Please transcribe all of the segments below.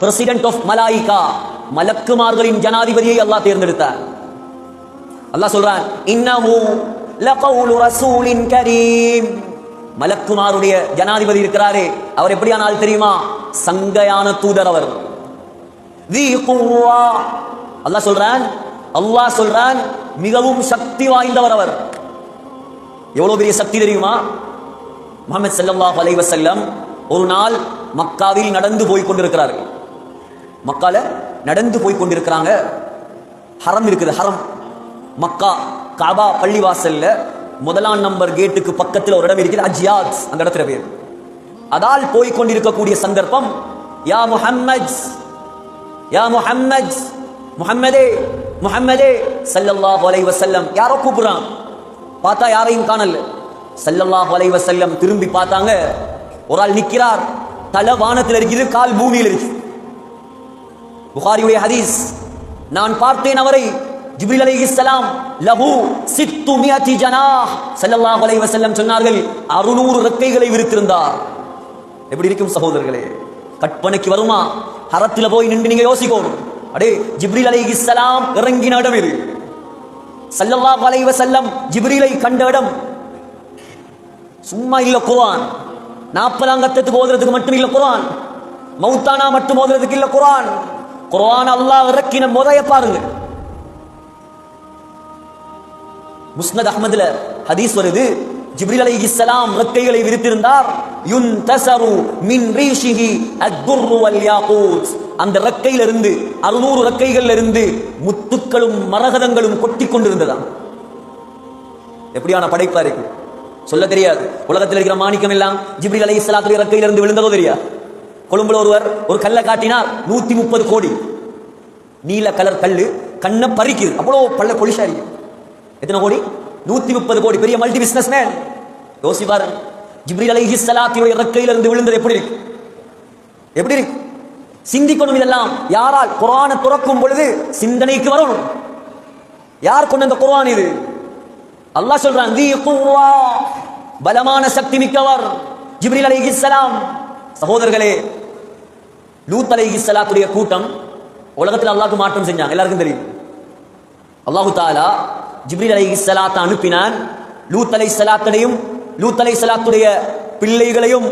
President of மலாயிகா மலக்குமார்களின் ஜனாதிபதியை அல்லாஹ் தேர்ந்தெடுத்தார். அல்லாஹ் சொல்றான் இன்னமு லகவுலு ரசூலின் கரீம். மலக்குமாருடைய ஜனாதிபதி இருக்கிறாரே அவர் எப்படியான ஆள் தெரியுமா? சங்கையான தூதர் அவர். அல்லாஹ் சொல்றான் அல்லாஹ் சொல்றான் மிகவும் சக்தி வாய்ந்தவர் அவர். எவ்வளவு பெரிய சக்தி தெரியுமா? முகமது சல்லாஹ் அலைவசல்லம் ஒரு நாள் மக்காவில் நடந்து போய் கொண்டிருக்கிறார்கள். மக்கால நடந்து போய் கொண்டிருக்கிறாங்க. ஹரம் இருக்குது ஹரம். மக்கா காபா பள்ளிவாசல்ல முதலாம் நம்பர் கேட்டுக்கு பக்கத்தில் ஒரு இடம் இருக்குது அஜியாத் அந்த இடத்துல பேர். அதால் போய் கொண்டிருக்கக்கூடிய சந்தர்ப்பம் யா முஹம்மத் யா முஹம்மத் முஹம்மதே முஹம்மதே சல்லல்லாஹு அலைஹி வஸல்லம். யாரோ கூப்பிடுறான். பார்த்தா யாரையும் காணல. சல்லல்லாஹு அலைஹி வஸல்லம் திரும்பி பார்த்தாங்க. ஒரு ஆள் நிக்கிறார். தலை வானத்தில் இருக்குது கால் பூமியில் இருக்குது. புகாரியுடைய ஹதீஸ் நான் பார்த்தேன் அவரை ஜிப்ரில் அலி இஸ்லாம் லஹு சித்து மியதி ஜனா ஸல்லல்லாஹு அலைஹி வஸல்லம் சொன்னார்கள் 600 ரெக்கைகளை விரித்திருந்தார். எப்படி இருக்கும் சகோதரர்களே? கற்பனைக்கு வருமா? ஹரத்துல போய் நின்று நீங்க யோசிக்கணும் அடே ஜிப்ரீல் இஸ்லாம் இறங்கின இடம் இது. ஸல்லல்லாஹு அலைஹி வஸல்லம் ஜிப்ரிலை கண்ட இடம். சும்மா இல்ல குர்ஆன். நாற்பதாம் கத்தத்துக்கு ஓதுறதுக்கு மட்டும் இல்ல குர்ஆன். மௌத்தானா மட்டும் ஓதுறதுக்கு இல்ல குர்ஆன். குர்ஆன் அல்லாஹ் இறக்கின முறைய பாருங்க. முஸ்னத் அஹ்மதுல ஹதீஸ் வருது. ஜிப்ரீல் இஸ்லாம் ரெக்கைகளை விரித்திருந்தார். யுன்தசரு மின் ரீஷிஹி அத்துர்ரு வல் யாகூத் அந்த ரெக்கையில இருந்து 600 ரெக்கைகள்ல இருந்து முத்துக்களும் மரகதங்களும் கொட்டிக் கொண்டிருந்ததாம். எப்படியான படைப்பா இருக்கு? சொல்ல தெரியாது. உலகத்தில் இருக்கிற மாணிக்கம் எல்லாம் ஜிப்ரீல் அலி ரெக்கையில இருந்து விழுந்ததோ தெரியாது. கொழும்புல ஒருவர் ஒரு கல்லை காட்டினார் நூத்தி முப்பது கோடி. நீல கலர் கல்லு கண்ணை பறிக்குது. அவ்வளோ பல்ல பொலிஷா இருக்கு எத்தனை கோடி? நூத்தி முப்பது கோடி. பெரிய மல்டி பிசினஸ் மேன் யோசி பாருங்க ஜிப்ரி அலைஹி ஸலாத்துடைய இறக்கையில இருந்து விழுந்தது எப்படி இருக்கு? எப்படி இருக்கு? சிந்திக்கணும் இதெல்லாம். யாரால்? குரானை துறக்கும் பொழுது சிந்தனைக்கு வரணும். யார் கொண்டு அந்த குரான் இது? அல்லாஹ் சொல்றான் பலமான சக்தி மிக்கவர் ஜிப்ரீல் அலைஹிஸ்ஸலாம் சகோதரர்களே லூத் அலைஹிஸ்ஸலாத்துடைய கூட்டம் உலகத்தில் அல்லாஹ்க்கு மாற்றம் செஞ்சாங்க எல்லாருக்கும் தெரியும் அல்லாஹு தாலா ஜிப்ரீல் அலைஹிஸ்ஸலாத்தை அனுப்பினான் லூத் அலைஹிஸ்ஸலாத்தையும் லூத் அலைஹிஸ்ஸலாத்துடைய பிள்ளைகளையும்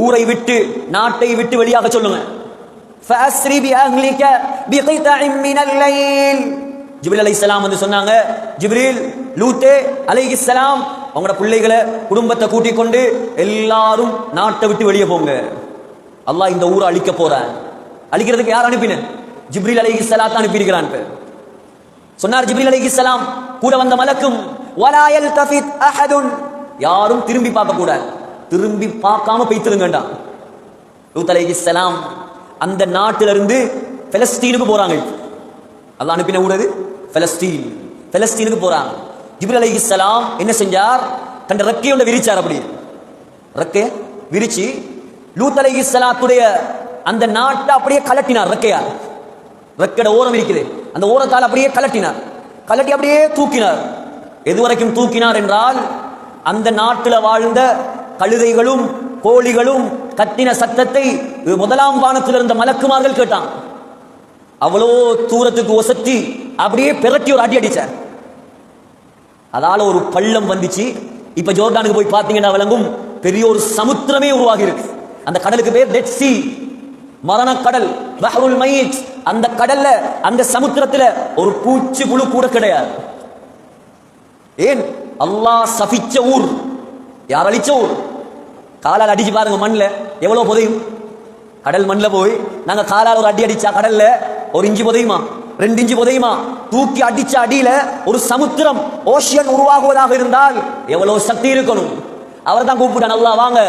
ஊரை விட்டு நாட்டை விட்டு வெளியாக சொல்லுங்க فأسري بأهلك بقطع من الليل ஜிப்ரீல் அலைஹிஸ்ஸலாம் வந்து சொன்னாங்க ஜிப்ரீல் லூத்தே அலைஹிஸ்ஸலாம் உங்களோட பிள்ளைகளை குடும்பத்தை கூட்டிக் கொண்டு எல்லாரும் நாட்டை விட்டு வெளியே போங்க அல்லாஹ் இந்த ஊரை அழிக்க போறான். அழிக்கிறதுக்கு யார் அனுப்பின? ஜிப்ரீல் அலைஹிஸ்ஸலாத்தை அனுப்பி இருக்கிறான் சொன்னார் ஜிப்ரிலகி சலாம் கூட வந்த மலக்கும் வலாயல் தஃபித் அஹதுன். யாரும் திரும்பி பார்க்க கூடாது திரும்பி பார்க்காம பெய்த்திருங்கண்டாம் லூத் சலாம் அந்த நாட்டில இருந்து பெலஸ்தீனுக்கு போறாங்க. அல்லாஹ் அனுப்பின ஊரது பெலஸ்தீன் பெலஸ்தீனுக்கு போறாங்க. அலையகி சலாம் என்ன செஞ்சார்? தன் ரெக்கையோட விரிச்சார் அப்படி ரெக்கைய விரிச்சு லூத் அலைஹிஸ்ஸலாத்துடைய அந்த நாட்டை அப்படியே கலட்டினார் ரெக்கையார் ரெக்கட ஓரம் இருக்குது. அந்த ஓரத்தால் அப்படியே கலட்டினார். கலட்டி அப்படியே தூக்கினார். எதுவரைக்கும் தூக்கினார் என்றால் அந்த நாட்டில் வாழ்ந்த கழுதைகளும் கோழிகளும் கத்தின சத்தத்தை முதலாம் வானத்தில் இருந்த மலக்குமார்கள் கேட்டான். அவ்வளோ தூரத்துக்கு ஒசத்தி அப்படியே பிரட்டி ஒரு அடி அடிச்சார். அதால ஒரு பள்ளம் வந்துச்சு. இப்ப ஜோர்டானுக்கு போய் பார்த்தீங்கன்னா விளங்கும் பெரிய ஒரு சமுத்திரமே உருவாகி இருக்கு. அந்த கடலுக்கு பேர் டெட் சி மரணக்கடல் பஹ்ருல் மைத் அந்த கடல்ல அந்த சமுத்திரத்துல ஒரு பூச்சி புழு கூட கிடையாது. ஏன்? அல்லாஹ் சபிச்ச ஊர். யார் அழிச்ச ஊர்? காலால் அடிச்சு பாருங்க மண்ணில் எவ்வளோ புதையும்? கடல் மண்ணில் போய் நாங்கள் காலால் ஒரு அடி அடிச்சா கடல்ல ஒரு இஞ்சி புதையுமா? ரெண்டு இஞ்சி புதையுமா? தூக்கி அடிச்ச அடியில ஒரு சமுத்திரம் ஓஷியன் உருவாகுவதாக இருந்தால் எவ்வளவு சக்தி இருக்கணும்? அவர் தான் கூப்பிட்டான் நல்லா வாங்க.